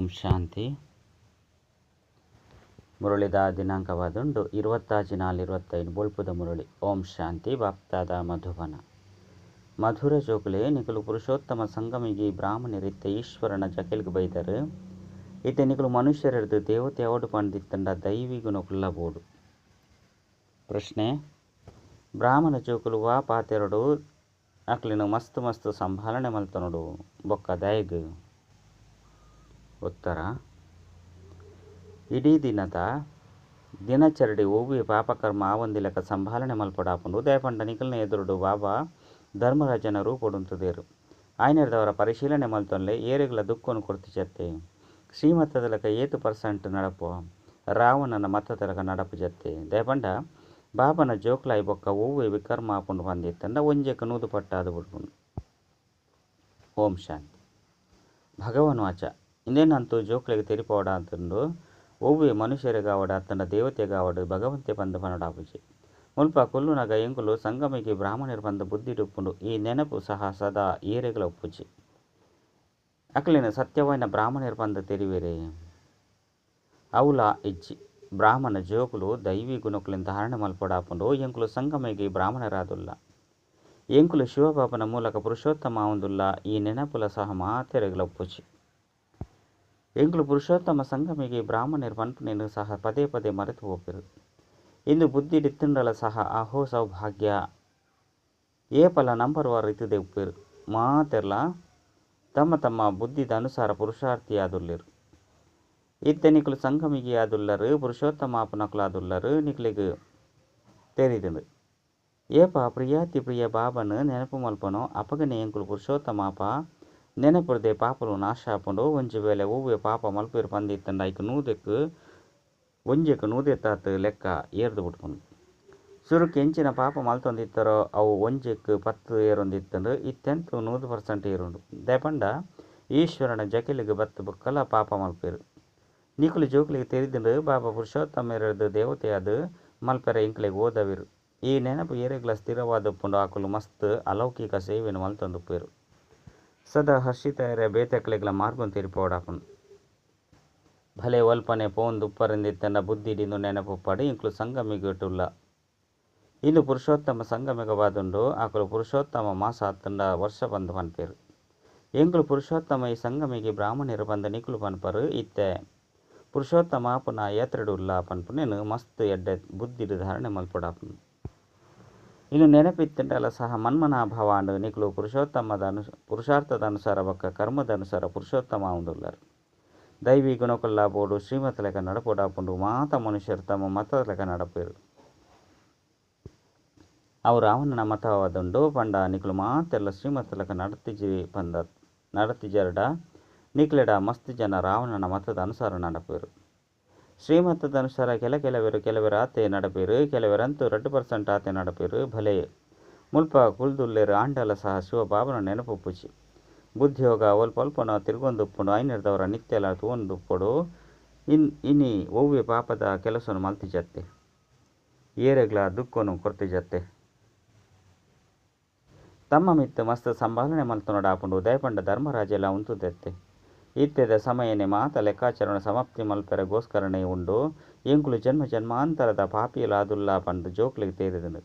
ಓಂ ಶಾಂತಿ. ಮುರಳಿದ ದಿನಾಂಕವಾದುಂಡು ಇರುವತ್ತ ನಾಲ್ ಇರುವತ್ತೈದು ಬೊಲ್ಪುದ ಮುರುಳಿ. ಓಂ ಶಾಂತಿ. ಬಾಪ್ತಾದ ಮಧುವನ. ಮಧುರ ಜೋಕುಲೆ ನಿಕಲು ಪುರುಷೋತ್ತಮ ಸಂಗಮಿಗಿ ಬ್ರಾಹ್ಮಣರಿತ್ತ ಈಶ್ವರನ ಜಕೆಲ್ಗೆ ಬೈದರು. ಇತ್ತೆ ನಿಕಲು ಮನುಷ್ಯರದ್ದು ದೇವತೆ ಅವಡು ಪಂಡಿತ್ತಂಡ ದೈವಿಗು ಕುಲ್ಲಬೋಡು ಪ್ರಶ್ನೆ, ಬ್ರಾಹ್ಮಣ ಜೋಕುಲು ವಾ ಪಾತೆರಡು ಅಕ್ಲಿನ ಮಸ್ತ್ ಮಸ್ತ್ ಸಂಭಾಲನೆ ಮಲ್ತನೋಡು, ಬೊಕ್ಕ ದಯಗ್. ಉತ್ತರ. ಇಡೀ ದಿನದ ದಿನಚರಡಿ ಓವಿ ಪಾಪಕರ್ಮ ಆವೊಂದಿಲಕ ಸಂಭಾಲನೆ ಮಲ್ಪಡಾಪುಂಡು ದಯಪಂಡ ನಿಕಲ್ನ ಎದುರುಡು ಬಾಬಾ ಧರ್ಮರಾಜನ ರೂಪೊಡುಂತದೇರು ಆಯ್ನರ್ದವರ ಪರಿಶೀಲನೆ ಮಲ್ತೊನ್ಲೆ ಏರೆಗಳ ದುಃಖವನ್ನು ಕೊಡ್ತಿಜತ್ತೆ ಶ್ರೀಮತದಲಕ ಏತು ಪರ್ಸೆಂಟ್ ನಡಪು, ರಾವಣನ ಮತದಲಕ ನಡಪು ಜತ್ತೆ. ದಯಪಂಡ, ಬಾಬನ ಜೋಕ್ಲಾಯಿ ಬೊಕ್ಕ ಓವಿ ವಿಕರ್ಮ ಆಪುಂಡು ಬಂದಿತ್ತಂಡ ಒಂಜೆಕ ನೂದು ಪಟ್ಟಾದು ಬಿಡ್ಬೋದು ಓಂ ಶಾಂತಿ. ಭಗವನ್ ವಾಚ. ಇಂದೇನಂತೂ ಜೋಕ್ಲೆಗೆ ತೆರಿಪೋಡ ಅಂತಂದು ಒವ್ವೆ ಮನುಷ್ಯರಿಗಾವಡ ದೇವತೆ ದೇವತೆಗಾವಡು, ಭಗವಂತೆ ಬಂದು ಪನಡಾಪುಜಿ ಮುಲ್ಪ ಕೊಲ್ಲುನಗ ಎಂಕುಲು ಸಂಗಮಿಗೆ ಬ್ರಾಹ್ಮಣರು ಬಂದು ಬುದ್ಧಿಡುಪ್ಪುಂಡು ಈ ನೆನಪು ಸಹ ಸದಾ ಏರೆಗಳ ಉಪ್ಪುಜಿ ಅಕ್ಲಿನ ಸತ್ಯವಾಯಿನ ಬ್ರಾಹ್ಮಣರು ಬಂದು ತೆರಿವೆರೆ? ಅವುಲ ಇಜ್ಜಿ, ಬ್ರಾಹ್ಮಣ ಜೋಕುಲು ದೈವಿ ಗುಣಕುಲಿಂದ ಧಾರಣ ಮಲ್ಪಡಾಪುಂಡು ಎಂಕುಲು ಸಂಗಮಿಗೆ ಬ್ರಾಹ್ಮಣರಾದುಲ್ಲ. ಎಂಕುಲು ಶಿವಬಾಬನ ಮೂಲಕ ಪುರುಷೋತ್ತಮ ಆವಂದುಲ್ಲ ಈ ನೆನಪುಲ ಸಹ ಎಂಕುಲು ಪುರುಷೋತ್ತಮ ಸಂಗಮಿಗೆ ಬ್ರಾಹ್ಮಣರ ಪನ್ಪುನೇನು ಸಹ ಪದೇ ಪದೇ ಮರೆತು ಹೋಗಿರು. ಇಂದು ಬುದ್ಧಿ ಡಿತ್ತುಂಡಲ ಸಹ ಅಹೋ ಸೌಭಾಗ್ಯ. ಏಪಲ ಫಲ ನಂಬರ್ ವಾರ ಇತ್ತುದೆ ಉಪ್ಪಿರು. ಮಾತೆರ್ಲ, ತಮ್ಮ ತಮ್ಮ ಬುದ್ಧಿದ ಅನುಸಾರ ಪುರುಷಾರ್ಥಿಯಾದುಲ್ಲಿರು. ಇತ್ತೆ ನಿಕ್ಲು ಸಂಗಮಿಗೆ ಆದುಲ್ಲರು ಪುರುಷೋತ್ತಮ ಆಪನಕುಲು ಆದುಲ್ಲರು ನಿಕ್ಲಿಗೆ ತೆರಿದುಂಡು ಏಪ ಪ್ರಿಯಾತಿ ಪ್ರಿಯ ಬಾಬನು ನೆನಪು ಮಲ್ಪನೋ, ಅಪಗನೆ ಎಂಕುಲು ಪುರುಷೋತ್ತಮಾಪ ನೆನಪುರದೆ ಪಾಪಲು ನಾಶ ಆಪುಂಡು ಒಂಜಿ ವೇಳೆ ಒವ್ವೆ ಪಾಪ ಮಲ್ಪೇರು ಪಂದಿತ್ತಂಡ ಐಕ್ ನೂದೆಕ್ ಒಂಜೆಕ್ ನೂದೆತ್ತಾತ್ ಲೆಕ್ಕ ಏರ್ದು ಬಿಟ್ಪುಂಡು ಸುರುಕ್ ಎಂಚಿನ ಪಾಪ ಮಲ್ತೊಂದಿತ್ತರೋ, ಅವು ಒಂಜೆಕ್ ಪತ್ತು ಏರೊಂದಿತ್ತಂಡು ಇತ್ತೆಂತು ನೂರು ಪರ್ಸೆಂಟ್ ಏರುಂಡು. ದಯಪಂಡ, ಈಶ್ವರನ ಜಕಿಲಿಗೆ ಬತ್ತು ಬುಕ್ಕಲ ಪಾಪ ಮಲ್ಪೇರು. ನಿಕುಲು ಜೋಕುಲಿಗೆ ತೆರಿದುಂಡು ಬಾಬಾ ಪುರುಷೋತ್ತಮರದು ಅದು ಮಲ್ಪೆರ ಇಂಕ್ಲಿಗೆ ಓದವಿರು. ಈ ನೆನಪು ಏರೆಗ್ಲ ಸ್ಥಿರವಾದಪ್ಪುಂಡು, ಆಕುಲು ಮಸ್ತ್ ಅಲೌಕಿಕ ಸೇವೆನು ಮಲ್ತೊಂದುಪ್ಪೇರು. ಸದಾ ಹರ್ಷಿತಯರ ಬೇತಕ್ಲೆಗ್ಲ ಮಾರ್ಗನ್ ತೆರಿಪೋಡಾಪುಂಡು ಭಲೆ ಒಲ್ಪನೆ ಪೋಂದು ಉಪ್ಪರಿಂದಿತ್ತಂಡ ಬುದ್ಧಿಡಿಂದು ನೆನಪು ಪಡಿ, ಇಂಕ್ಲು ಸಂಗಮಿಗಿಟ್ಟುಲ್ಲ ಇನ್ನು ಪುರುಷೋತ್ತಮ ಸಂಗಮಿಗವಾದುಂಡು ಆಕುಲು ಪುರುಷೋತ್ತಮ ಮಾಸ ಹತ್ತಂಡ ವರ್ಷ ಬಂದು ಪನ್ಪೇರು ಎಂಕುಲು ಪುರುಷೋತ್ತಮ ಈ ಸಂಗಮಿಗೆ ಬ್ರಾಹ್ಮಣರು ಬಂದ ನಿಕ್ಲು ಪನ್ಪರು ಇತ್ತೆ ಪುರುಷೋತ್ತಮ ಪುನಃ ಏತ್ರೆಡುಲ್ಲ ಪನ್ಪುನೇನು ಮಸ್ತ್ ಎಡ್ಡೆ ಬುದ್ಧಿಡು ಧಾರಣೆ ಮಲ್ಪಡಾಪುಂಡು ಇನ್ನು ನೆನಪಿತ್ತಂಡಲ ಸಹ ಮನ್ಮನಾಭವಾಂಡು ನಿಕುಲು ಪುರುಷೋತ್ತಮದ ಅನು ಪುರುಷಾರ್ಥದ ಅನುಸಾರ ಬೊಕ್ಕ ಕರ್ಮದ ಅನುಸಾರ ಪುರುಷೋತ್ತಮ ಆವುದುಲ್ಲರು ದೈವಿ ಗುಣಕೊಲ್ಲ ಬೋಡು ಶ್ರೀಮತ್ ಲೆಕ್ಕ ನಡಪುಡಾಪುಂಡು ಮಾತ ಮನುಷ್ಯರು ತಮ್ಮ ಮತದ ಲೆಕ್ಕ ನಡಪೇರು ಅವು ರಾವಣನ ಮತವಾದಂಡು ಪಂಡ ನಿಕ್ಲು ಮಾತೆಲ್ಲ ಶ್ರೀಮತ ಲೆಕ್ಕ ನಡತಿಜಿ ಪಂದ ನಡತಿಜರಡ ನಿಕ್ಲೆಡ ಮಸ್ತ್ ಜನ ರಾವಣನ ಮತದ ಅನುಸಾರ ನಡಪೇರು ಶ್ರೀಮತದ ಅನುಸಾರ ಕೆಲ ಕೆಲವರು ಕೆಲವರು ಆತೆ ನಡಪೇರು ಕೆಲವರಂತೂ ರಡ್ಡು ಪರ್ಸೆಂಟ್ ಆತೆ ನಡಪೇರು ಭಲೆ ಮುಲ್ಪ ಕುಲ್ದುಲ್ಲೇರು ಆಂಡಲ ಸಹ ಶಿವ ಬಾಬನ ನೆನಪು ಪುಚಿ. ಬುದ್ಧಿಯೋಗ ಒಲ್ಪ ಅಲ್ಪನ ತಿರುಗೊಂದುಪ್ಪುಂಡು ಐನರ್ದವರ ನಿತ್ಯಲ ತೂವೊಂದುಪ್ಪಡು ಇನ್, ಇನಿ ಒವ್ವೆ ಪಾಪದ ಕೆಲಸನು ಕೆಲಸವನ್ನು ಮಲ್ತಿಜತ್ತೆ. ಏರೆಗ್ಲ ದುಃಖನು ಕೊರ್ತಿಜತ್ತೆ. ತಮ್ಮ ಮಿತ್ತು ಮಸ್ತ್ ಸಂಭಾಲನೆ ಮಲ್ತನೊಡಾಪುಂಡು ದಯಪಂಡ ಧರ್ಮರಾಜೆಲ್ಲ ಉಂತುದೆತ್ತೆ. ಇತ್ತೆದ ಸಮಯನೆ ಮಾತ ಲೆಕ್ಕಾಚರಣ ಸಮಾಪ್ತಿ ಮಲ್ಪೆರ ಗೋಸ್ಕರನೇ ಉಂಡು. ಇಂಕುಲು ಜನ್ಮ ಜನ್ಮಾಂತರದ ಪಾಪಿಯಲಾದುಲ್ಲ ಪಂಡು ಜೋಕ್ಲಿಗೆ ತೇರಿದನು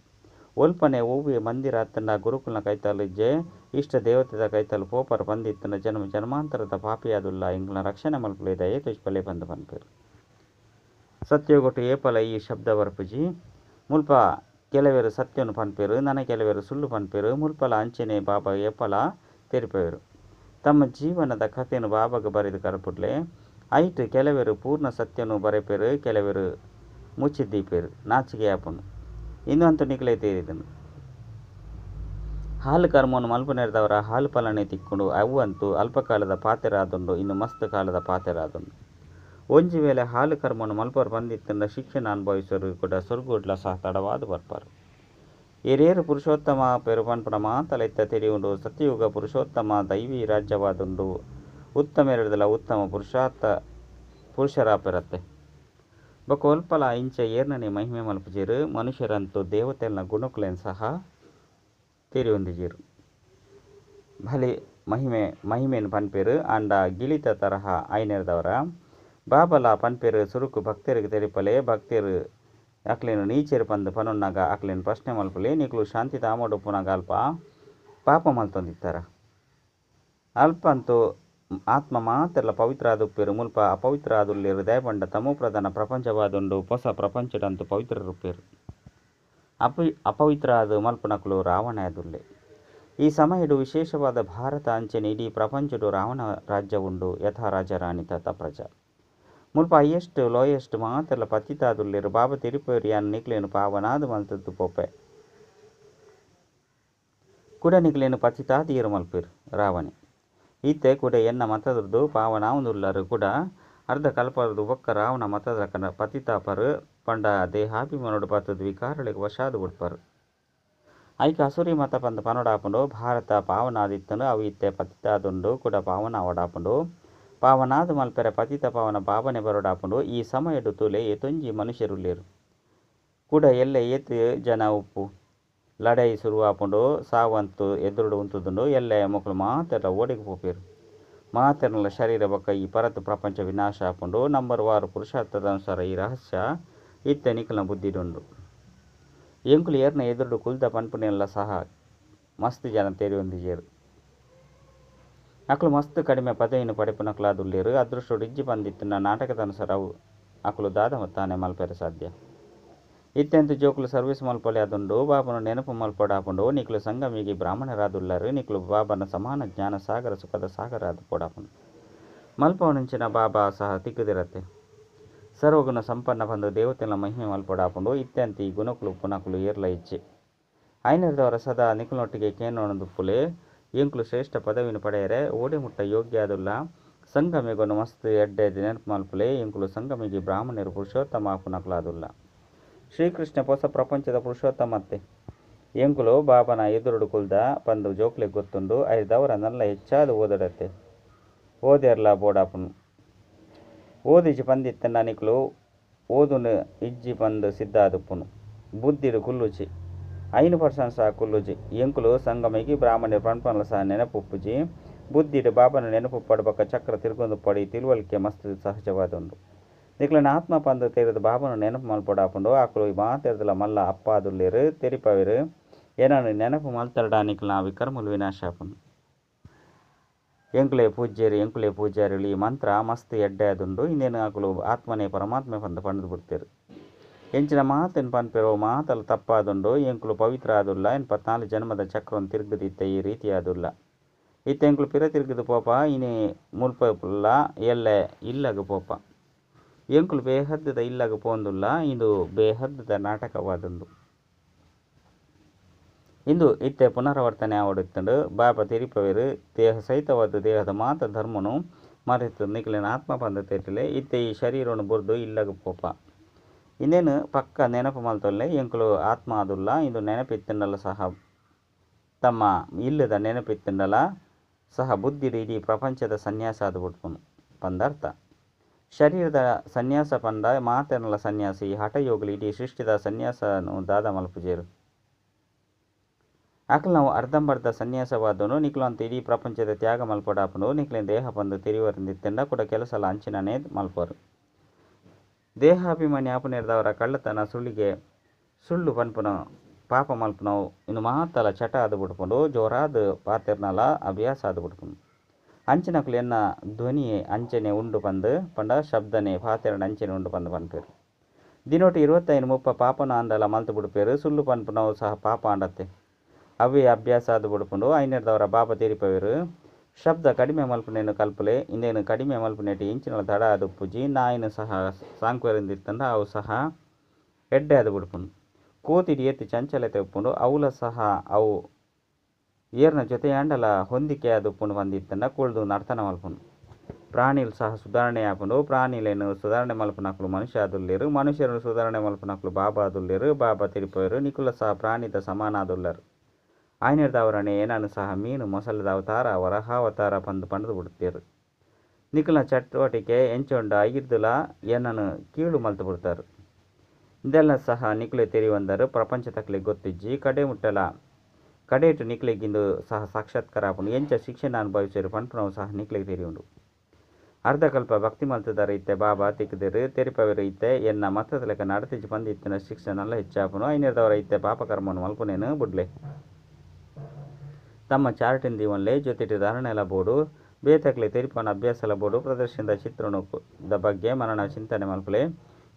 ಒಲ್ಪನೆ ಓವಿಯ ಮಂದಿರ ಅತ್ತನ ಗುರುಕುಲ್ನ ಕೈತಲಿಜ್ಜೆ, ಇಷ್ಟ ದೇವತೆದ ಕೈತಲು ಪೋಪರ್ ಬಂದಿತ್ತನ ಜನ್ಮ ಜನ್ಮಾಂತರದ ಪಾಪಿಯಾದುಲ್ಲ ಇಂಗ್ಲ ರಕ್ಷಣೆ ಮಲ್ಪಲಿದ ಏತುಷ್ಪಲೆ ಬಂದು ಪನ್ಪೇರು ಸತ್ಯಗೊಟ್ಟು ಏಪಲ ಈ ಶಬ್ದ ವರ್ಪುಜಿ, ಮುಲ್ಪ ಕೆಲವರು ಸತ್ಯನು ಪನ್ಪೇರು ನನ ಕೆಲವರು ಸುಳ್ಳು ಪನ್ಪೇರು, ಮುಲ್ಪಲ ಅಂಚನೆ ಬಾಬಾ ಏಪಲ ತೆರಿಪೇರು. ತಮ್ಮ ಜೀವನದ ಕಥೆಯನ್ನು ಬಾಬಾಗ ಬರೆದು ಕರಪುಡ್ಲೆ ಐಟ್ ಕೆಲವರು ಪೂರ್ಣ ಸತ್ಯನು ಬರೆಪೇರು, ಕೆಲವರು ಮುಚ್ಚಿದ್ದೀಪೇರು, ನಾಚಿಕೆ ಆಪುನು. ಇನ್ನೊಂದು ನಿಕಲೆ ಇದನ್ನು ಹಾಲು ಕರ್ಮವನ್ನು ಮಲ್ಪನೆರೆದವರ ಹಾಲು ಫಲನೆ ತಿಕ್ಕೊಂಡು ಅವು ಅಂತೂ ಅಲ್ಪಕಾಲದ ಪಾತೆರಾದುಂಡು ಇನ್ನು ಮಸ್ತ್ ಕಾಲದ ಪಾತೆರಾದುಂಡು ಒಂಜಿ ವೇಳೆ ಹಾಲು ಕರ್ಮವನ್ನು ಮಲ್ಪರು ಬಂದಿತ್ತಂಡ ಶಿಕ್ಷಣ ಅನುಭವಿಸೋರು ಕೂಡ ಸ್ವರ್ಗೋಡ್ಲ ಸಹ ತಡವಾದ ಬರ್ಪಾರು. ಹಿರಿಯರು ಪುರುಷೋತ್ತಮ ಪೆರು ಪನ್ಪುನ ಮಾತಲೆತ್ತ ತಿಳಿಯುಂಡು ಸತ್ಯಯುಗ ಪುರುಷೋತ್ತಮ ದೈವಿ ರಾಜ್ಯವಾದುಂಡು. ಉತ್ತಮೆರಡದಲ ಉತ್ತಮ ಪುರುಷಾರ್ಥ ಪುರುಷರಾಪಿರತ್ತೆ ಬೊಕ ಒಲ್ಪಲ ಇಂಚ ಏರ್ನನೆ ಮಹಿಮೆ ಮಲ್ಪುಜೇರು, ಮನುಷ್ಯರಂತೂ ದೇವತೆಲ್ನ ಗುಣಕುಲೆನ್ ಸಹ ತಿರಿಯೊಂದಿಜೇರು. ಭಲೆ ಮಹಿಮೆ ಮಹಿಮೆಯನ್ನು ಪನ್ಪೇರು, ಅಂಡ ಗಿಳಿತ ತರಹ ಐನೆರ್ದವರ. ಬಾಬಲ ಪನ್ಪೇರು ಸುರುಕು ಭಕ್ತರಿಗೆ ತೆರಿಪಲೆ, ಭಕ್ತರು ಅಕ್ಲೇನು ನೀಚೇರು ಪಂದು ಪನೊನ್ನಾಗ ಅಕ್ಲೇನು ಪ್ರಶ್ನೆ ಮಲ್ಪಲಿ ನಿಕ್ಲು ಶಾಂತಿ ತಾಮೋಡು ಪುನಗ ಅಲ್ಪ ಪಾಪ ಮಲ್ತೊಂದಿತ್ತಾರ. ಅಲ್ಪ ಅಂತೂ ಆತ್ಮ ಮಾತೆಲ್ಲ ಪವಿತ್ರ ಆದುಪ್ಪೇರು ಮುಲ್ಪ ಅಪವಿತ್ರ ಆದುಲ್ಲೇರು ದಯಪಂಡ ತಮೋ ಪ್ರಧಾನ ಪ್ರಪಂಚವಾದುಂಡು ಹೊಸ ಪ್ರಪಂಚದಂತೂ ಪವಿತ್ರ ರೂಪೇರು ಅಪಿ ಅಪವಿತ್ರ ಆದ ಮಲ್ಪನಕಲು ರಾವಣ ಆದುಲ್ಲೆ ಈ ಸಮಯಡು ವಿಶೇಷವಾದ ಭಾರತ ಅಂಚೆನೆ ಇಡೀ ಪ್ರಪಂಚಡು ರಾವಣ ರಾಜ್ಯ ಉಂಡು ಯಥಾ ರಾಜ ರಾಣಿ ತಥ ಪ್ರಜಾ. ಮುಲ್ಪ ಹೈಯೆಸ್ಟ್ ಲೋಯೆಸ್ಟ್ ಮಾತೆಲ್ಲ ಪತಿತಾದುಲ್ಲೇರು ಬಾಬ ತಿರುಪೇರು ಯಾನ್ ನಿಕ್ಲೇನು ಪಾವನಾದು ಮಲ್ತದ್ದು ಪೊಪ್ಪೆ ಕುಡ ನಿಕ್ಲೇನು ಪತಿತಾದೀರು ಮಲ್ಪಿರು ರಾವಣಿ ಈತೆ ಕೂಡ ಎನ್ನ ಮತದ್ರದ್ದು ಪಾವನಾವುದುಲ್ಲರು ಕೂಡ ಅರ್ಧ ಕಲ್ಪರದು ಒಕ್ಕ ರಾವಣ ಮತದ ಕನ ಪತಿತಾಪರು ಪಂಡ ದೇಹಾಭಿಮಾನೋಡು ಪತ್ತದ ವಿಕಾರಳಿಗೆ ವಶಾದು ಬಿಡ್ಪರು ಐಕ ಅಸುರಿ ಮತ ಪಂದ ಪನೋಡಾಪುಂಡು ಭಾರತ ಪಾವನಾದಿತ್ತನು ಅವು ಇತ್ತೆ ಪತಿತಾದುಂಡು ಕೂಡ ಪಾವನ ಅವಡಾಪುಂಡು ಪಾವನಾದ ಮಲ್ಪೆರ ಪತಿತ ಪಾವನ ಬಾಬನೆ ಬರೋಡಾಪುಂಡು ಈ ಸಮಯಡು ತುಲೆ ಎತ್ತೊಂಜಿ ಮನುಷ್ಯರು ಲೇರು ಕೂಡ ಎಲ್ಲ ಏತ್ ಜನ ಉಪ್ಪು. ಲಡಾಯಿ ಶುರುವಾಪುಂಡು ಸಾವಂತು, ಎದುರುಡು ಉಂತುದುಂಡು, ಎಲ್ಲ ಮಕ್ಕಳು ಮಾತೆಲ್ಲ ಓಡಿಗೆ ಪೋಪೇರು. ಮಾತೆರ್ನಲ ಶರೀರ ಬೊಕ್ಕ ಈ ಪರತ್ ಪ್ರಪಂಚ ವಿನಾಶ ಆಪುಂಡು ನಂಬರ್ ವಾರು ಪುರುಷಾರ್ಥದ ಅನುಸಾರ ಈ ರಹಸ್ಯ ಇತ್ತೆ ನಿಖಲ್ನ ಬುದ್ಧಿಡುಂಡು ಎಂಕುಲು ಏರ್ನ ಎದುರುಡು ಕುಲ್ದ ಪನ್ಪುನೆಲ್ಲ ಸಹ ಮಸ್ತ್ ಜನ ತೇರಿ ಅಕ್ಲು ಮಸ್ತ್ ಕಡಿಮೆ ಪದವಿನ ಪಡೆಪುನಕ್ಲಾದುಲ್ಲೇರು ಅದೃಷ್ಟ ಇಜ್ಜಿ ಬಂದಿತ್ತಿನ ನಾಟಕದ ಅನುಸಾರ ಅವು ಅಕ್ಲು ದಾದ ತಾನೆ ಮಲ್ಪೆರೆ ಸಾಧ್ಯ. ಇತ್ತೆಂತು ಜೋಕುಲು ಸರ್ವಿಸ್ ಮಲ್ಪೊಲೆ ಅದುಂಡು ಬಾಬನ ನೆನಪು ಮಲ್ಪೊಡಾಪುಂಡು ನಿಕ್ಲು ಸಂಗಮಿಗೆ ಬ್ರಾಹ್ಮಣರಾದುಲ್ಲರು, ನಿಕ್ಲು ಬಾಬನ ಸಮಾನ ಜ್ಞಾನ ಸಾಗರ, ಸುಖದ ಸಾಗರ ಅದು ಪೋಡಾಪುಂಡು. ಮಲ್ಪವನುಂಚಿನ ಬಾಬಾ ಸಹ ತಿಕ್ಕುದಿರತ್ತೆ. ಸರ್ವಗುಣ ಸಂಪನ್ನ ಬಂದು ದೇವತೆಲ ಮಹಿಮೆ ಮಲ್ಪೊಡಾಪುಂಡು ಇತ್ತೆಂತ ಗುಣಕುಲು ಪುನಕುಲು ಏರ್ಲ ಇಚ್ಛೆ ಐನರ್ದವರ ಸದಾ ನಿಖುಲೊಟ್ಟಿಗೆ ಕೇನೋಣದು ಪುಲೆ ಎಂಕ್ಲು ಶ್ರೇಷ್ಠ ಪದವಿನ ಪಡೆಯರೆ ಓಡಿ ಮುಟ್ಟ ಯೋಗ್ಯ ಆದುಲ್ಲ ಸಂಗಮಿಗೊನು ಮಸ್ತ್ ಎಡ್ಡೆ ನೆನಪು ಮಲ್ಪುಲೆ ಎಂಕುಲು ಸಂಗಮಿಗೆ ಬ್ರಾಹ್ಮಣರು ಪುರುಷೋತ್ತಮ ಪುನಕುಲಾದುಲ್ಲ ಶ್ರೀಕೃಷ್ಣ ಹೊಸ ಪ್ರಪಂಚದ ಪುರುಷೋತ್ತಮತ್ತೆ ಎಂಕುಲು ಬಾಬನ ಎದುರುಡು ಕುಲ್ದ ಪಂದು ಜೋಕ್ಲೆ ಗೊತ್ತುಂಡು ಐದವರ ನಲ್ಲ ಹೆಚ್ಚಾದ ಓದಡತ್ತೆ ಓದೆರ್ಲ ಬೋಡಾಪುನು ಓದಿಜಿ ಪಂದಿತ್ತ ನಿಕ್ಲು ಓದುನು ಇಜ್ಜಿ ಪಂದು ಸಿದ್ಧಾದುಪ್ಪುನು ಬುದ್ಧಿಡು ಕುಲ್ಲುಚಿ ಪರ್ಸನ್ ಸಹ ಕುಲ್ಲುಜಿ ಎಂಕುಲು ಸಂಗಮಿಗೆ ಬ್ರಾಹ್ಮಣ್ಯ ಪಣ್ಪನ್ಲ ಸಹ ನೆನಪುಪ್ಪುಜಿ ಬುದ್ಧಿಡು ಬಾಬನ ನೆನಪು ಪಡಬಕ ಚಕ್ರ ತಿರುಗೊಂದು ಪಡಿ ತಿಳುವಳಿಕೆ ಮಸ್ತ್ ಸಹಜವಾದುಂಡು ನಿಕ್ಲನ ಆತ್ಮ ಪಂದು ತೆರೆದು ಬಾಬನ ನೆನಪು ಮಲ್ಪೊಡಾಪುಂಡು ಆಕುಲು ಮಾತೆರ್ದಲ ಮಲ್ಲ ಅಪ್ಪ ತೆರಿಪವಿರು. ಏನನ್ನು ನೆನಪು ಮಲ್ತರಡ ನಿಕ್ಲ ವಿಕರ್ಮುಲು ವಿನಾಶ ಆಪುಂಡು ಎಂಕುಲೆ ಪೂಜ್ಯರು ಎಂಕುಲೆ ಪೂಜ್ಯರು ಈ ಮಂತ್ರ ಮಸ್ತ್ ಎಡ್ಡೆ ಅದುಂಡು ಇನ್ನೇನು ಆಕುಲು ಆತ್ಮನೇ ಪರಮಾತ್ಮೆ ಪಂದು ಪಂದು ಬಿಡ್ತೇರು. ಎಂಚಿನ ಮಾತೆನ್ ಪನ್ಪೆರೋ ಮಾತಲ್ಲ ತಪ್ಪಾದುಂಡು, ಎಂಕುಲು ಪವಿತ್ರ ಆದುಲ್ಲ ಎನ್ಪತ್ನಾಲ್ಕು ಜನ್ಮದ ಚಕ್ರವನ್ನು ತಿರುಗದಿತ್ತ ಈ ರೀತಿ ಆದುಲ್ಲ ಇತ್ತ ಎಂಕುಲು ಪಿರ ತಿರುಗಿದು ಪೋಪ, ಇನಿ ಮುಲ್ಪಲ್ಲ, ಎಲ್ಲ ಇಲ್ಲಗ ಪೋಪ. ಎಂಕುಲು ಬೇಹದ್ದದ ಇಲ್ಲಗ ಪೋಂದುಲ್ಲ, ಇದು ಬೇಹದ್ದದ ನಾಟಕವಾದುಂಡು ಇಂದು ಇತ್ತೆ ಪುನರಾವರ್ತನೆ ಆವಡುತ್ತಂಡು ಬಾಬ ತಿರಿಪವೆರು, ದೇಹ ಸಹಿತವಾದ ದೇಹದ ಮಾತ ಧರ್ಮನು ಮರೆತು ನಿಖಲಿನ ಆತ್ಮ ಬಂದ ತೆಟ್ಟಿಲೆ, ಇತ್ತೆ ಈ ಶರೀರವನ್ನು ಬುರ್ದು ಇಲ್ಲಗ ಪೋಪ. ಇನ್ನೇನು ಪಕ್ಕ ನೆನಪು ಮಲ್ತೊಲ್ಲೆ ಎಂಕುಲು ಆತ್ಮ ಆದುಲ್ಲ ಇಂದು ನೆನಪಿತ್ತಂಡಲ ಸಹ ತಮ್ಮ ಇಲ್ಲದ ನೆನಪಿತ್ತಂಡಲ ಸಹ ಬುದ್ಧಿಡು ಇಡೀ ಪ್ರಪಂಚದ ಸನ್ಯಾಸ ಆದು ಬಿಟ್ಪುನು ಪಂದರ್ಥ ಶರೀರದ ಸನ್ಯಾಸ ಪಂಡ ಮಾತೆನಲ ಸನ್ಯಾಸಿ ಹಠಯೋಗಲು ಇಡೀ ಸೃಷ್ಟಿದ ಸನ್ಯಾಸನು ದಾದ ಮಲ್ಪುಜೇರು ಅಕ್ಲು ನಾವು ಅರ್ಧಂಬರ್ಧ ಸನ್ಯಾಸವಾದನು ನಿಕ್ಲು ಅಂತ ಇಡೀ ಪ್ರಪಂಚದ ತ್ಯಾಗ ಮಲ್ಪಡಾಪನು ನಿಕ್ಲಿನ ದೇಹ ಬಂದು ತಿರಿವರಿಂದಿತ್ತೆಂಡ ಕೂಡ ಕೆಲಸಲ ಅಂಚಿನನೇ ಮಲ್ಪರು ದೇಹಾಭಿಮಾನಿ ಆಪುನೆರ್ದವರ ಕಳ್ಳತನ ಸುಳ್ಳಿಗೆ ಸುಳ್ಳು ಪನ್ಪುನ ಪಾಪ ಮಲ್ಪುನವು ಇನ್ನು ಮಾತಲ ಚಟ ಆದು ಬಿಡ್ಕೊಂಡು ಜೋರಾದ ಪಾತೆರ್ನಲ ಅಭ್ಯಾಸ ಆದು ಬಿಡ್ಕೊಂಡು ಅಂಚಿನಕ್ಲು ಎನ್ನ ಧ್ವನಿ ಅಂಚನೆ ಉಂಡು ಪಂದು ಪಂಡ ಶಬ್ದನೆ ಪಾತೆರನ ಅಂಚನೆ ಉಂಡು ಪಂದು ಪನ್ಪೇರು ದಿನೊಟ್ಟು ಇರುವತ್ತೈದು ಮುಪ್ಪ ಪಾಪನ ಅಂದಲ ಮಲ್ತು ಬಿಡ್ಪೇರು ಸುಳ್ಳು ಪನ್ಪುನವು ಸಹ ಪಾಪ ಅಂಡತ್ತೆ ಅವೇ ಅಭ್ಯಾಸ ಆದು ಬಿಡ್ಕೊಂಡು ಐನರ್ದವರ ಬಾಬ ತೀರಿಪವೇರು ಶಬ್ದ ಕಡಿಮೆ ಮಲ್ಪನೇನು ಕಲ್ಪಲೆ ಇಂದೇನು ಕಡಿಮೆ ಮಲ್ಪನೆಟಿ ಇಂಚಿನ ತಡ ಅದು ಪುಜಿ, ನಾಯಿನ ಸಹ ಸಾಂಕ್ವರಿಂದಿತ್ತಂದ ಅವು ಸಹ ಎಡ್ಡೆ ಅದು ಬಿಡ್ಪುಂಡು. ಕೋತಿಡಿ ಎತ್ತಿ ಚಂಚಲತೆ ಉಪ್ಪುಂಡು ಅವುಲ ಸಹ ಅವು ಏರ್ನ ಜೊತೆ ಅಂಡಲ ಹೊಂದಿಕೆ ಅದು ಉಪ್ಪುಂಡು ಬಂದಿತ್ತಂದ ಕುಳ್ದು ನರ್ತನ ಮಲ್ಪುಂಡು. ಪ್ರಾಣಿಲು ಸಹ ಸುಧಾರಣೆ ಆಪುಂಡು, ಪ್ರಾಣಿಲೇನು ಸುಧಾರಣೆ ಮಲ್ಪನಕ್ಲು ಮನುಷ್ಯ ಆದುಲ್ಲೇರು ಮನುಷ್ಯರು ಸುಧಾರಣೆ ಮಲ್ಪನಕ್ಲು ಬಾಬಾ ಆದುಲ್ಲೇರು ಬಾಬಾ ತಿರುಪವೇರು ನಿಕುಲ ಸಹ ಪ್ರಾಣಿದ ಸಮಾನ ಆದುಲ್ಲರು ಆಯ್ನೆರ್ದವರನೆ ಏನನು ಸಹ ಮೀನು ಮೊಸಲದ ಅವತಾರ ವರಹ ಅವತಾರ ಪಂದು ಪಂದು ಬಿಡ್ತೀರು ನಿಖಲ ಚಟುವಟಿಕೆ ಎಂಚೊಂಡ ಐಗಿರ್ದುಲ ಏನನ್ನು ಕೀಳು ಮಲ್ತು ಬಿಡ್ತಾರೆ. ಇದೆಲ್ಲ ಸಹ ನಿಖಲೆ ತೆರಿವಂದರು ಪ್ರಪಂಚ ತಕ್ಲೆ ಗೊತ್ತಿಜ್ಜಿ ಕಡೆ ಮುಟ್ಟಲ. ಕಡೇಟು ನಿಕ್ಲೆಗಿಂದು ಸಹ ಸಾಕ್ಷಾತ್ಕಾರ ಆಪುಂಡು ಎಂಚ ಶಿಕ್ಷಣ ಅನುಭವಿಸಿರು ಪನ್ಪುನವು ಸಹ ನಿಕ್ಲೆಗ್ ತೆರಿಯುಂಡು ಅರ್ಧಕಲ್ಪ ಭಕ್ತಿ ಮಲ್ತದಾರ ಇತ್ತೆ, ಬಾಬಾ ತಿಕ್ಕದಿರು, ತೆರಿಪವಿರು ಇತ್ತೆ, ಎನ್ನ ಮತ್ತದ ಲೆಕ್ಕ ನಡತಿಜಿ ಪಂದಿತ್ತಿನ ಶಿಕ್ಷಣ ನಲ್ಲ ಹೆಚ್ಚಾಪುನು ಐನಿರ್ದವರ ಇತ್ತೆ ಪಾಪಕರ್ಮವನ್ನು ಮಲ್ಪುನೇನು ಬುಡ್ಲೆ. ತಮ್ಮ ಚಾರ್ಟಿನ ದಿವನ್ಲೆ ಜೊತೆಟಿ ಧಾರಣೆಲ ಬೋಡು ಬೇತಕ್ಲೆ ತೆರಿಪನ ಅಭ್ಯಾಸಲ ಬೋಡು ಪ್ರದರ್ಶನದ ಚಿತ್ರಣದ ಬಗ್ಗೆ ಮನನ ಚಿಂತನೆ ಮಲ್ಪಲೆ.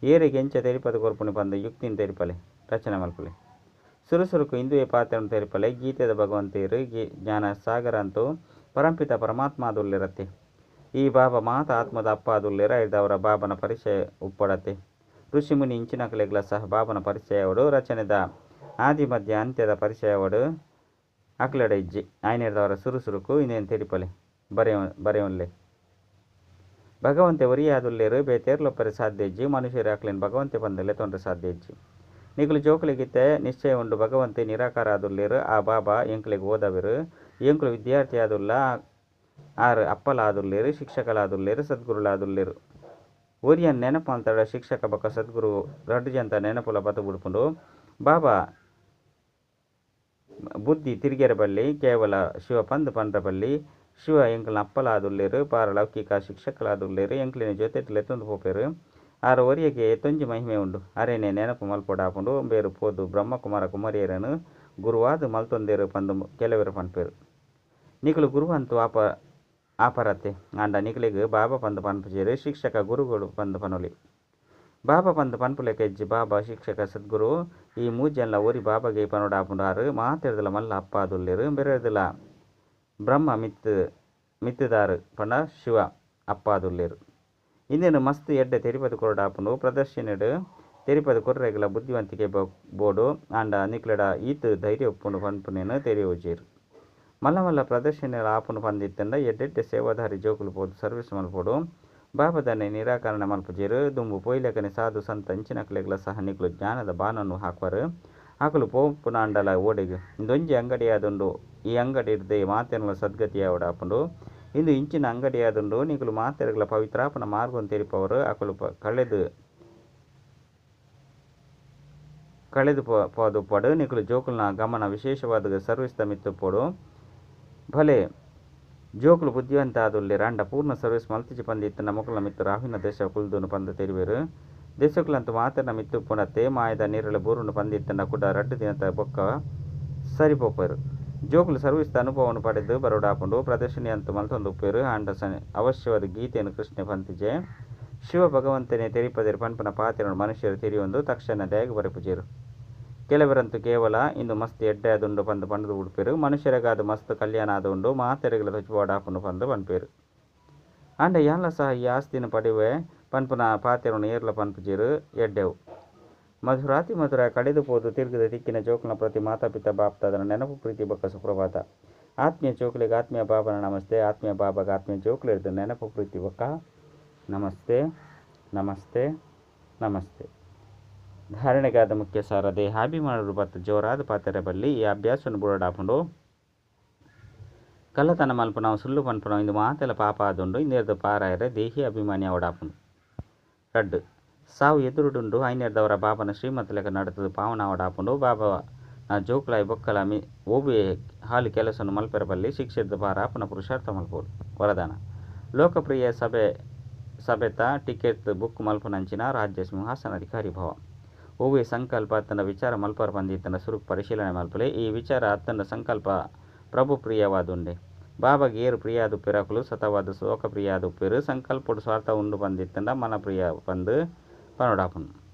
ಏರಿಗೆ ಎಂಚ ತೆರಿಪದ ಕೊರ್ಪುಣಿ ಬಂದ ಯುಕ್ತಿನ ತೆರಿಪಲೆ. ರಚನೆ ಮಲ್ಪಲೆ. ಸುರುಸುರುಕು ಹಿಂದುವೆ ಪಾತ್ರನು ತೆರಿಪಲೆ. ಗೀತೆದ ಭಗವಂತೇರು ಗಿ ಜ್ಞಾನ ಸಾಗರ ಅಂತೂ ಪರಂಪಿತ ಪರಮಾತ್ಮ ಅದುಲ್ಲಿರತ್ತೆ ಈ ಬಾಬಾ ಮಾತ ಆತ್ಮದ ಅಪ್ಪ ಅದುಲ್ಲಿರ ಇದ್ದವರ ಬಾಬನ ಪರಿಚಯ ಉಪ್ಪಡತ್ತೆ ಋಷಿಮುನಿ ಇಂಚಿನ ಕಲೆಗಳ ಸಹ ಬಾಬನ ಪರಿಚಯವಡು ರಚನೆದ ಆದಿ ಮಧ್ಯ ಅಂತ್ಯದ ಪರಿಚಯವಡು ಅಕ್ಲಡ ಇಜ್ಜಿ ಆಯ್ನೆಡ್ದವರ ಸುರುಸುರುಕು ಇನ್ನೇನು ತೆರಿಪಲೆ ಬರೆಯ ಬರೆಯೊನ್ಲೆ ಭಗವಂತೆ ಒರಿಯಾದುಲ್ಲೇರು ಬೇತೇರ್ಲೊಪ್ಪರೆ ಸಾಧ್ಯ ಇಜ್ಜಿ, ಮನುಷ್ಯರು ಅಕ್ಲೇನು ಭಗವಂತೆ ಬಂದಲ್ಲೇ ತೊಂದರೆ ಸಾಧ್ಯ ಇಜ್ಜಿ. ನಿಗುಲು ಜೋಕುಲಿಗಿತ್ತೆ ನಿಶ್ಚಯ ಉಂಡು ಭಗವಂತೆ ನಿರಾಕಾರ ಆದುಲ್ಲೇರು ಆ ಬಾಬಾ ಎಂಕ್ಲಿಗೆ ಓದವಿರು ಎಂಕ್ಲು ವಿದ್ಯಾರ್ಥಿ ಆದುಲ್ಲ ಆರು ಅಪ್ಪಲಾದುಲ್ಲೇರು ಶಿಕ್ಷಕಲಾದುಲ್ಲೇರು ಸದ್ಗುರುಲಾದುಲ್ಲೇರು ಒರಿಯನ್ ನೆನಪು ಅಂತಾಡ ಶಿಕ್ಷಕ ಬಕ್ಕ ಸದ್ಗುರು ರಡ್ಡು ಜಂತ ನೆನಪುಲ ಬತು ಬಿಡ್ಕೊಂಡು ಬಾಬಾ ತಿರುಗೇರ ಬಲ್ಲಿ ಕೇವಲ ಶಿವ ಪಂದ್ ಪಂಡ್ರ ಬಲ್ಲಿ ಶಿವ ಎಂಕ್ಲನ ಅಪ್ಪಲಾದುಲ್ಲೇರು ಪಾರ ಲೌಕಿಕ ಶಿಕ್ಷಕಲಾದುಲ್ಲೇರು ಎಂಕ್ಲಿನ ಜೊತೆಟ್ಲೆ ತುಂದು ಪೋಪೇರು. ಆರ ಒರಿಯಗೆ ತೊಂಜಿ ಮಹಿಮೆ ಉಂಡು. ಅರೇನೆ ನೆನಪು ಮಲ್ಪೊಡಾಪುಂಡು ಬೇರು ಪೋದು ಬ್ರಹ್ಮಕುಮಾರ ಕುಮಾರಿಯರನು ಗುರುವಾದ ಮಲ್ತೊಂದೇರು ಪಂದು ಕೆಲವರು ಪನ್ಪೇರು ನಿಕಲು ಗುರುವಂತು ಆಪ ಆಪರತೆ ಆಂಡ ನಿಕಲಿಗೆ ಬಾಬಾ ಪಂದು ಪನ್ಪುಜೇರು ಶಿಕ್ಷಕ ಗುರುಗಳು ಪಂದು ಪನೊಲಿ. ಪಂದು ಪನ್ಪುಲೆಕ ಎಜ್ಜಿ ಬಾಬಾ, ಶಿಕ್ಷಕ, ಸದ್ಗುರು, ಈ ಮೂಜೆಲ್ಲ ಒರಿ ಬಾಬಾಗೆ ಪನೊಡಾಪುಂಡು ಆರು ಮಾತೆರ್ದಲ ಮಲ್ಲ ಅಪ್ಪ ಅದುಲ್ಲೇರು ಬ್ರಹ್ಮ ಮಿತ್, ಮಿತ್ತದಾರು ಪಂಡ ಶಿವ, ಅಪ್ಪ ಅದುಲ್ಲೇರು ಮಸ್ತ್ ಎಡ್ಡೆ ತೆರಿಪದ ಕೊರಡಾಪುಂಡು ಪ್ರದರ್ಶನಡು ತೆರಿಪದ ಕೊರ್ರೆಗಳ ಬುದ್ಧಿವಂತಿಕೆ ಬೋಡು. ಆಂಡ ನಿಕ್ಲೆಡ ಈತ್ ಧೈರ್ಯ ಉಪ್ಪುಂಡು ಪನ್ಪುನೇನು ತೆರೆಯೋಜೇರು ಮಲ್ಲ ಮಲ್ಲ ಪ್ರದರ್ಶನ ಆಪುನು ಪಂದಿತ್ತಂಡ ಎಡ್ಡೆಡ್ಡೆ ಸೇವಾಧಾರಿ ಜೋಕುಲು ಪೋದು, ಸರ್ವಿಸ್ ಮಲ್ಪೋಡು ಬಾಬದನೆ ನಿರಾಕರಣೆ ಮಲ್ಪುಜೇರು, ದುಂಬು ಪೊಯ್ಲೆಕನೆ ಸಾಧು ಸಂತ ಇಂಚಿನಕ್ಲೆಗ್ಲ ಸಹ ನಿಕ್ಲು ಜ್ಞಾನದ ಬಾನನ್ನು ಹಾಕುವರು. ಹಾಕಲು ಪೋಪುನ ಅಂಡಲ ಓಡೆಗೆ. ಇಂದೊಂಜಿ ಅಂಗಡಿಯಾದುಂಡು, ಈ ಅಂಗಡಿ ಇರ್ದೆ ಮಾತೆನಲ ಸದ್ಗತಿಯ ಓಡಾಪುಂಡು. ಇಂದು ಇಂಚಿನ ಅಂಗಡಿಯಾದುಂಡು ನಿಕಲು ಮಾತೆರಗಳ ಪವಿತ್ರಾಪನ ಮಾರ್ಗವನ್ನು ತೆರಿಪವರು. ಆಕಲು ಕಳೆದು ಕಳೆದು ಪೋದು ಪಡು ನಿಕಲು ಜೋಕುಲ್ನ ಗಮನ ವಿಶೇಷವಾದ ಸರ್ವಿಸ್ತ ಮಿತ್ತು ಪೋಡು ಭಲೆ ಬುದ್ಧಿವಂತ ಆದುಲ್ಲೆ ರಾಂಡ ಪೂರ್ಣ ಸರ್ವಿಸ್ ಮಲ್ತಿಜಿ ಪಂದಿತ್ತನ ಮೊಕಲ್ನ ಮಿತ್ತು ರಾಹುನ ದೇಶ ಕುಲ್ದುನು ಪಂದ ತೆರಿವೆರು. ದೇಶಕ್ಕುಲಂತು ಮಾತನ ಮಿತ್ತು ಪುನತೆ ಮಾಯದ ನೀರಳ ಬೂರುನು ಪಂದಿತ್ತನ ಕೂಡ ರಡ್ಡು ದಿನದ ಬೊಕ್ಕ ಸರಿಪೋಪರು ಜೋಕುಲು ಸರ್ವಿಸ್ ಅನುಭವವನ್ನು ಪಡೆದು ಬರೋಡಾಪುಂಡು ಪ್ರದರ್ಶನಿ ಅಂತೂ ಮಲ್ತೊಂದು ಉಪ್ಪೇರು. ಆಂಡ ಅವಶ್ಯವಾದ ಗೀತೆಯನ್ನು ಕೃಷ್ಣ ಪಂತಿಜೆ. ಶಿವ ಭಗವಂತನೇ ತೆರಿಪದಿರು ಪನ್ಪನ ಪಾತ್ರನು ಮನುಷ್ಯರು ತಿರಿಯೊಂದು ತಕ್ಷಣ ದಯಗ ಬರಪುಜೇರು. ಕೆಲವರಂತೂ ಕೇವಲ ಇಂದು ಮಸ್ತ್ ಎಡ್ಡೆ ಅದುಂಡು ಪಂದು ಬಂದದು ಉಡುಪೇರು ಮನುಷ್ಯರಿಗಾದ ಮಸ್ತ್ ಕಲ್ಯಾಣ ಆದುಂಡು ಮಾತೆರೆಗಳ ತೊಚ್ಚಿಬೋಡಾಪುಂಡು ಪಂದು ಪನ್ಪೇರು ಅಂಡ ಯಾನ್ಲ ಸಹ ಈ ಆಸ್ತಿನ ಪಡೆವೆ, ಪನ್ಪುನ ಪಾತೆರನು ಏರ್ಲ ಪನ್ಪುಜೇರು ಎಡ್ಡೆವು. ಮಧುರಾತಿ ಮಧುರ ಕಳೆದು ಪೋದು ತಿರುಗಿದ ದಿಕ್ಕಿನ ಜೋಕ್ನ ಪ್ರತಿ ಮಾತಾಪಿತ ಬಾಪ್ತಾದನ ನೆನಪು ಪ್ರೀತಿ ಬಕ್ಕ ಸುಪ್ರಭಾತ. ಆತ್ಮೀಯ ಚೋಕ್ಲಿಗೆ ಆತ್ಮೀಯ ಬಾಬನ ನಮಸ್ತೆ, ಆತ್ಮೀಯ ಬಾಬಾಗ ಆತ್ಮೀಯ ಚೋಕಲಿರ್ದು ನೆನಪು ಪ್ರೀತಿ ಬಕ್ಕ ನಮಸ್ತೆ ನಮಸ್ತೆ ನಮಸ್ತೆ. ಧಾರಣೆಗಾದ ಮುಖ್ಯ ಸಾರ ದೇಹಾಭಿಮಾನರು ಬತ್ತ ಜೋರಾದ ಪಾತ್ರೆ ಬಲ್ಲಿ ಈ ಅಭ್ಯಾಸವನ್ನು ಬುಡಾಪುಂಡು ಕಲ್ಲತನ ಮಲ್ಪನವು ಸುಳ್ಳು ಪನ್ಪುನ ಇಂದು ಮಾತೆಲ್ಲ ಪಾಪ ಆದುಂಡು ಇಂದಿರದ ಪಾರಾಯರೆ ದೇಹಿ ಅಭಿಮಾನಿ ಅವಡಾಪುಂಡು ರಡ್ಡು, ಸಾವು ಎದುರುಡುಂಡು ಐನೇರ್ದವರ ಬಾಬನ ಶ್ರೀಮಂತ ಲೆಕ್ಕ ಪಾವನ ಅವಡಾಪುಂಡು ಬಾಬಾ ಜೋಕ್ಲಾಯ್ ಬೊಕ್ಕಲ ಮಿ ಓಬಿ ಹಾಲು ಕೆಲಸವನ್ನು ಮಲ್ಪೆರ ಬಲ್ಲಿ ಶಿಕ್ಷೆದ ಭಾರ ಪುನ ಪುರುಷಾರ್ಥ ಮಲ್ಪೋಡು ವರದಾನ, ಲೋಕಪ್ರಿಯ ಸಭೆ, ಸಭೆತ ಟಿಕೆಟ್ ಬುಕ್ ಮಲ್ಪನಂಚಿನ ರಾಜ್ಯ ಸಿಂಹಾಸನ ಅಧಿಕಾರಿ ಭವ. ಓವಿ ಸಂಕಲ್ಪ ತನ್ನ ವಿಚಾರ ಮಲ್ಪರ ಬಂದಿತ್ತನ ಸುರುಕು ಪರಿಶೀಲನೆ ಮಲ್ಪಲೆ. ಈ ವಿಚಾರ ಅತ್ತನ ಸಂಕಲ್ಪ ಪ್ರಭು ಪ್ರಿಯವಾದುಂಡೆ. ಬಾಬಾ ಏರು ಪ್ರಿಯಾದ ಪಿರಕುಲು, ಸತವಾದ ಲೋಕಪ್ರಿಯಾದ ಪಿರು, ಸಂಕಲ್ಪಡು ಸ್ವಾರ್ಥ ಉಂಡು ಬಂದಿತ್ತಂಡ ಮನ ಪ್ರಿಯ ಬಂದು ಪನೋಡಾಪುನು.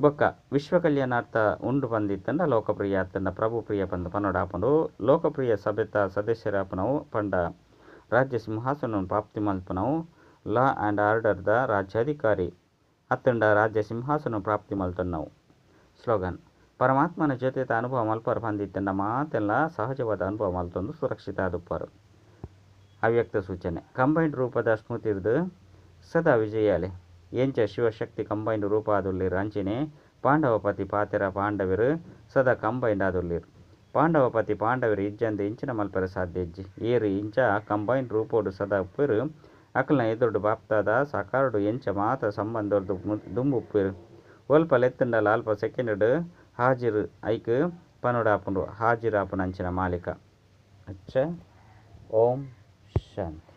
ಬೊಕ್ಕ ವಿಶ್ವ ಕಲ್ಯಾಣಾರ್ಥ ಉಂಡು ಬಂದಿತ್ತಂಡ ಲೋಕಪ್ರಿಯ ಅತ್ತಂಡ ಪ್ರಭು ಪ್ರಿಯ ಬಂದು ಪನೋಡಾಪನು ಲೋಕಪ್ರಿಯ ಸಭೆತ ಸದಸ್ಯರಾಪನವು ಪಂಡ ರಾಜ್ಯ ಸಿಂಹಾಸನ ಪ್ರಾಪ್ತಿ ಮಲ್ಪನವು. ಲಾ ಆ್ಯಂಡ್ ಆರ್ಡರ್ದ ರಾಜ್ಯಾಧಿಕಾರಿ ಅತ್ತಂಡ ರಾಜ್ಯ ಸಿಂಹಾಸನ ಪ್ರಾಪ್ತಿ ಮಲ್ತನ್ನವು ಸ್ಲೋಗನ್, ಪರಮಾತ್ಮನ ಜೊತೆ ಅನುಭವ ಮಲ್ಪರು ಬಂದಿತ್ತಂಡ ಮಾತೆಲ್ಲ ಸಹಜವಾದ ಅನುಭವ ಮಲ್ತೊಂದು ಸುರಕ್ಷಿತ ಆದುಪ್ಪರು ಅವ್ಯಕ್ತ ಸೂಚನೆ, ಕಂಬೈನ್ಡ್ ರೂಪದ ಸ್ಮೃತಿರ್ದು ಸದಾ ವಿಜಯಾಲೆ ಎಂಚ ಶಿವಶಕ್ತಿ ಕಂಬೈನ್ಡ್ ರೂಪ ಆದುಲ್ಲಿರು ಪಾಂಡವಪತಿ ಪಾತೆರ ಪಾಂಡವರು ಸದಾ ಕಂಬೈನ್ಡ್ ಆದುಲ್ಲಿರು ಪಾಂಡವಪತಿ ಪಾಂಡವರು ಇಜ್ಜಂದು ಇಂಚಿನ ಮಲ್ಪರ ಸಾಧ್ಯ ಇಜ್ಜಿ. ಏರು ಇಂಚ ಕಂಬೈನ್ಡ್ ರೂಪೋಡು ಸದಾ ಉಪ್ಪಿರು ಆಕಳನ ಎದುರುಡು ಬಾಪ್ತಾದ ಸಾಕಾರುಡು ಎಂಚ ಮಾತ ಸಂಬಂಧರ್ದು ದುಂಬುಪ್ಪಿರು ಒಲ್ಪ ಲೆತ್ತಂಡಲ ಅಲ್ಪ ಸೆಕೆಂಡ್ ಹಾಜಿರು ಐಕ್ ಪನುಡು ಆಪುಂಡು ಹಾಜಿರು ಆಪುನ ಅಂಚಿನ ಮಾಲೀಕ ಅಚ್ಚ ಓಂ ಶಾಂತಿ